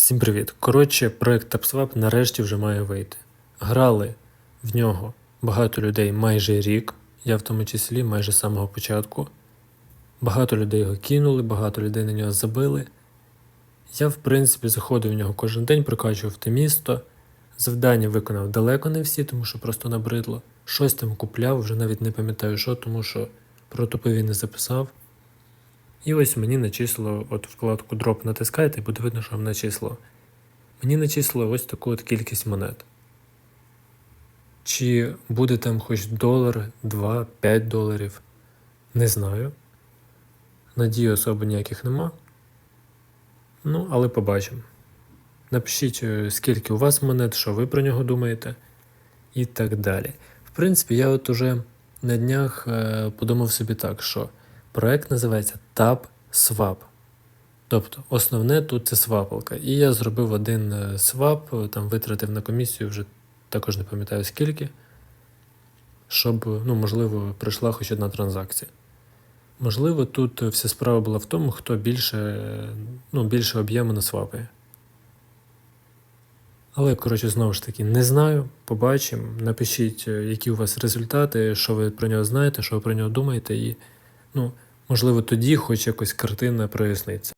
Всім привіт. Коротше, проект TapSwap нарешті вже має вийти. Грали в нього багато людей майже рік, я в тому числі майже з самого початку. Багато людей його кинули, багато людей на нього забили. Я, в принципі, заходив в нього кожен день, прокачував те місто. Завдання виконав далеко не всі, тому що просто набридло. Щось там купляв, вже навіть не пам'ятаю що, тому що про топові не записав. І ось мені начислило, от вкладку дроп натискаєте, і буде видно, що вам начислило. Мені начислило ось таку от кількість монет. Чи буде там хоч долар, 2, 5 доларів, не знаю. Надії особо ніяких нема. Ну, але побачимо. Напишіть, е, скільки у вас монет, що ви про нього думаєте, і так далі. В принципі, я от уже на днях е, подумав собі так, що проект називається TapSwap. Тобто, основне тут це свапалка. І я зробив один е, свап, е, там витратив на комісію, вже також не пам'ятаю скільки, щоб, ну, можливо, прийшла хоч одна транзакція. Можливо, тут вся справа була в тому, хто більше, е, ну, більше об'єму насвапає. Але, коротше, знову ж таки, не знаю, побачимо. Напишіть, які у вас результати, що ви про нього знаєте, що ви про нього думаєте, і, ну, можливо, тоді хоч якось картина проясниться.